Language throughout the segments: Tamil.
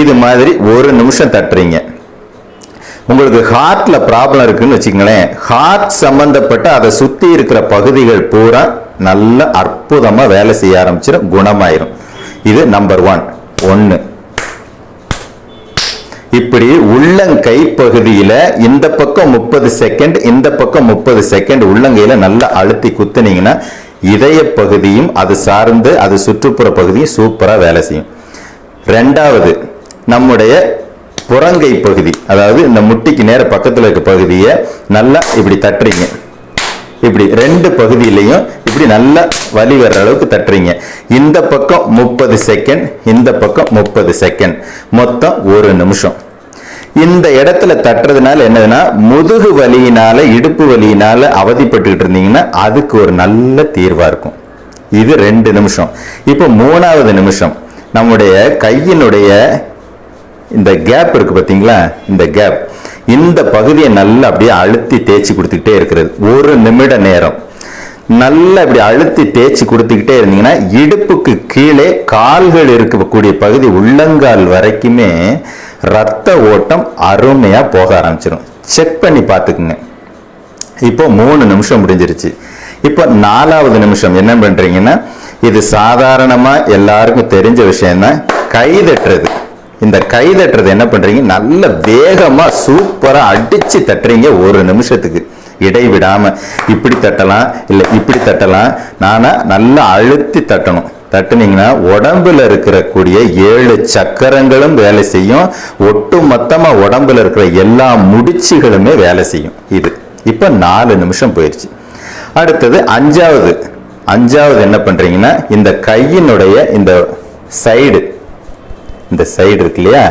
இது மாதிரி ஒரு நிமிஷம் தட்டுறீங்க. உங்களுக்கு ஹார்ட்ல ப்ராப்ளம் இருக்குன்னு வச்சுக்கங்களேன். ஹார்ட் சம்பந்தப்பட்ட அதை சுத்தி இருக்கிற பகுதிகள் பூரா நல்ல அற்புதமா வேலை செய்ய ஆரம்பிச்சிடும் குணமாயிரும். இது நம்பர் ஒன் ஒன்னு இப்படி உள்ளங்கை பகுதியில இந்த பக்கம் முப்பது செகண்ட் இந்த பக்கம் முப்பது செகண்ட் உள்ளங்கையில நல்லா அழுத்தி குத்துனீங்கன்னா இதய பகுதியும் அது சார்ந்து அது சுற்றுப்புற பகுதியும் சூப்பரா வேலை செய்யும். ரெண்டாவது நம்முடைய புறங்கை பகுதி அதாவது இந்த முட்டிக்கு நேர பக்கத்தில் இருக்க பகுதியை நல்லா இப்படி தட்டுறீங்க. இப்படி ரெண்டு பகுதியிலையும் இப்படி நல்லா வலி வர்ற அளவுக்கு தட்டுறீங்க. இந்த பக்கம் முப்பது செகண்ட் இந்த பக்கம் முப்பது செகண்ட் மொத்தம் ஒரு நிமிஷம். இந்த இடத்துல தட்டுறதுனால என்னதுன்னா முதுகு வலியினால இடுப்பு வலியினால அவதிப்பட்டுக்கிட்டு இருந்தீங்கன்னா அதுக்கு ஒரு நல்ல தீர்வா இருக்கும். இது ரெண்டு நிமிஷம். இப்போ மூணாவது நிமிஷம். நம்முடைய கையினுடைய இந்த கேப் இருக்கு பார்த்தீங்களா இந்த கேப் இந்த பகுதியை நல்லா அப்படியே அழுத்தி தேய்ச்சி கொடுத்துக்கிட்டே இருக்கிறது. ஒரு நிமிட நேரம். நல்லா இப்படி அழுத்தி தேய்ச்சி கொடுத்துக்கிட்டே இருந்தீங்கன்னா இடுப்புக்கு கீழே கால்கள் இருக்கக்கூடிய பகுதி உள்ளங்கால் வரைக்குமே ரத்த ஓட்டம் அருமையாக போக ஆரம்பிச்சிடும் செக் பண்ணி பார்த்துக்குங்க. இப்போ மூணு நிமிஷம் முடிஞ்சிருச்சு. இப்போ நாலாவது நிமிஷம் என்ன பண்ணுறீங்கன்னா இது சாதாரணமாக எல்லாருக்கும் தெரிஞ்ச விஷயம் தான் கை தட்டுறது. இந்த கை தட்டுறது என்ன பண்றீங்க? நல்ல வேகமா சூப்பரா அடிச்சு தட்டுறீங்க ஒரு நிமிஷத்துக்கு. இடைவிடாம இப்படி தட்டலாம் இல்ல இப்படி தட்டலாம். நானா நல்லா அழுத்தி தட்டணும். தட்டுனீங்கன்னா உடம்புல இருக்கிற கூடிய ஏழு சக்கரங்களும் வேலை செய்யும். ஒட்டு மொத்தமா உடம்புல இருக்கிற எல்லா முடிச்சுகளுமே வேலை செய்யும். இது. இப்ப நாலு நிமிஷம் போயிடுச்சு அடுத்தது அஞ்சாவது. அஞ்சாவது என்ன பண்றீங்கன்னா இந்த கையினுடைய இந்த சைடு இந்த சைடு இருக்கு இல்லையா?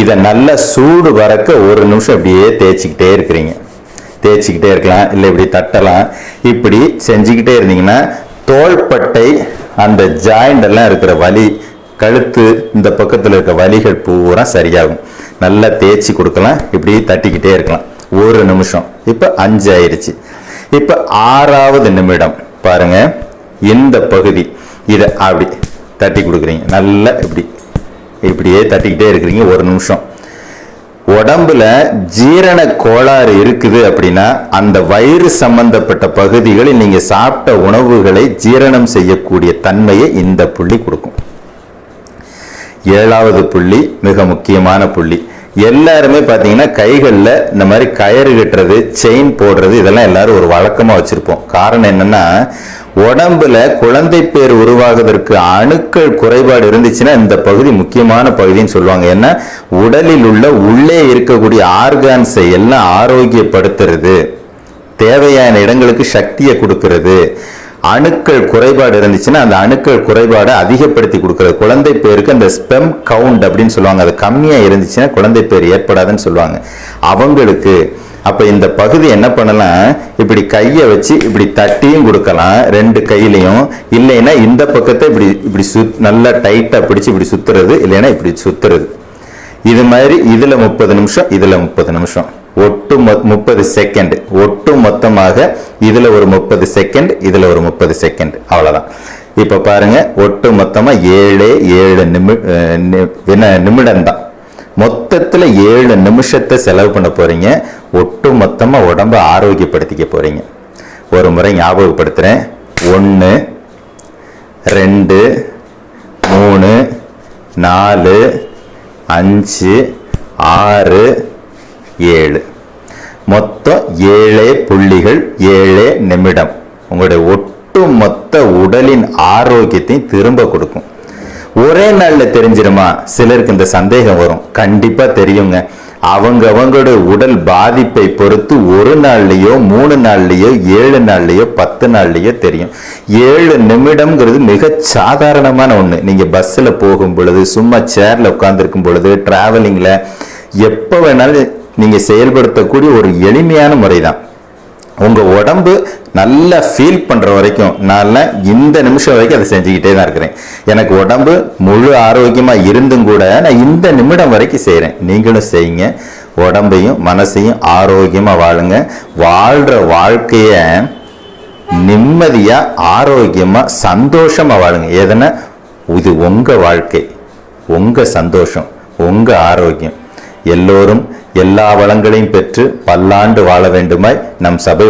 இதை நல்லா சூடு வரக்க ஒரு நிமிஷம் இப்படியே தேய்ச்சிக்கிட்டே இருக்கிறீங்க. தேய்ச்சிக்கிட்டே இருக்கலாம் இல்லை இப்படி தட்டலாம். இப்படி செஞ்சுக்கிட்டே இருந்தீங்கன்னா தோள்பட்டை அந்த ஜாயிண்ட் எல்லாம் இருக்கிற வலி கழுத்து இந்த பக்கத்தில் இருக்க வலிகள் பூரா சரியாகும். நல்லா தேய்ச்சி கொடுக்கலாம் இப்படி தட்டிக்கிட்டே இருக்கலாம். ஒரு நிமிஷம். இப்போ அஞ்சு ஆயிடுச்சு இப்போ ஆறாவது நிமிடம். பாருங்க இந்த பகுதி. இதை அப்படி தட்டி கொடுக்குறீங்க. நல்லா இப்படி இப்படியே தட்டிக்கிட்டே இருக்கிறீங்க ஒரு நிமிஷம். உடம்புல ஜீரண கோளாறு இருக்குது அப்படின்னா அந்த வயிறு சம்பந்தப்பட்ட பகுதிகளில் நீங்க சாப்பிட்ட உணவுகளை ஜீரணம் செய்யக்கூடிய தன்மையை இந்த புள்ளி கொடுக்கும். ஏழாவது புள்ளி மிக முக்கியமான புள்ளி. எல்லாருமே பார்த்தீங்கன்னா கைகளில் இந்த மாதிரி கயிறு கட்டுறது செயின் போடுறது இதெல்லாம் எல்லாரும் ஒரு வழக்கமாக வச்சுருப்போம். காரணம் என்னன்னா உடம்புல குழந்தை பேர் உருவாகுவதற்கு அணுக்கள் குறைபாடு இருந்துச்சுன்னா இந்த பகுதி முக்கியமான பகுதின்னு சொல்லுவாங்க. ஏன்னா உடலில் உள்ள உள்ளே இருக்கக்கூடிய ஆர்கான்ஸை எல்லாம் ஆரோக்கியப்படுத்துறது தேவையான இடங்களுக்கு சக்தியை கொடுக்கறது. அணுக்கள் குறைபாடு இருந்துச்சுன்னா அந்த அணுக்கள் குறைபாடை அதிகப்படுத்தி கொடுக்குறது குழந்தை பேருக்கு அந்த ஸ்பெம் கவுண்ட் அப்படின்னு சொல்லுவாங்க. அது கம்மியாக இருந்துச்சுன்னா குழந்தை பேர் ஏற்படாதுன்னு சொல்லுவாங்க. அவங்களுக்கு அப்போ இந்த பகுதி என்ன பண்ணலாம்? இப்படி கையை வச்சு இப்படி தட்டியும் கொடுக்கலாம் ரெண்டு கையிலையும். இல்லைன்னா இந்த பக்கத்தை இப்படி இப்படி சுத் நல்லா டைட்டாக பிடிச்சு இப்படி சுத்துறது இல்லைன்னா இப்படி சுத்துறது. இது மாதிரி இதில் முப்பது நிமிஷம் இதில் முப்பது நிமிஷம். ஒட்டு முப்பது செகண்ட் ஒட்டு மொத்தமாக இதில் ஒரு முப்பது செகண்ட் இதில் ஒரு முப்பது செகண்ட் அவ்வளோதான் இப்போ பாருங்க ஒட்டு மொத்தமாக ஏழு ஏழு நிமி என்ன நிமிடம் தான் மொத்தத்தில் ஏழு நிமிஷத்தை செலவு பண்ண போகிறீங்க ஒட்டு மொத்தமாக உடம்ப ஆரோக்கியப்படுத்திக்க போகிறீங்க ஒரு முறை ஞாபகப்படுத்துகிறேன் ஒன்று ரெண்டு மூணு நாலு அஞ்சு ஆறு ஏழு. மொத்தம் ஏழே புள்ளிகள் ஏழே நிமிடம். உங்களுடைய ஒட்டு மொத்த உடலின் ஆரோக்கியத்தையும் திரும்ப கொடுக்கும். ஒரே நாளில் தெரிஞ்சிருமா? சிலருக்கு இந்த சந்தேகம் வரும். கண்டிப்பாக தெரியுங்க. அவங்க அவங்களுடைய உடல் பாதிப்பை பொறுத்து ஒரு நாள்லையோ மூணு நாள்லையோ ஏழு நாள்லையோ பத்து நாள்லையோ தெரியும். ஏழு நிமிடம்ங்கிறது மிக சாதாரணமான ஒன்று நீங்கள் பஸ்ஸில் போகும் பொழுது சும்மா சேரில் உட்காந்துருக்கும் பொழுது ட்ராவலிங்கில் எப்போ வேணாலும் நீங்கள் செயல்படுத்தக்கூடிய ஒரு எளிமையான முறை தான் உங்கள் உடம்பு நல்லா ஃபீல் பண்ணுற வரைக்கும் நான் இந்த நிமிஷம் வரைக்கும் அதை செஞ்சுக்கிட்டே தான் இருக்கிறேன். எனக்கு உடம்பு முழு ஆரோக்கியமாக இருந்தும் கூட நான் இந்த நிமிடம் வரைக்கும் செய்கிறேன் நீங்களும் செய்யுங்க. உடம்பையும் மனசையும் ஆரோக்கியமாக வாழுங்க. வாழ்கிற வாழ்க்கையை நிம்மதியாக ஆரோக்கியமாக சந்தோஷமாக வாழுங்க. எதனா இது உங்கள் வாழ்க்கை. உங்கள் சந்தோஷம். உங்கள் ஆரோக்கியம். எல்லோரும் எல்லா வளங்களையும் பெற்று பல்லாண்டு வாழ வேண்டுமாய் நம் சபை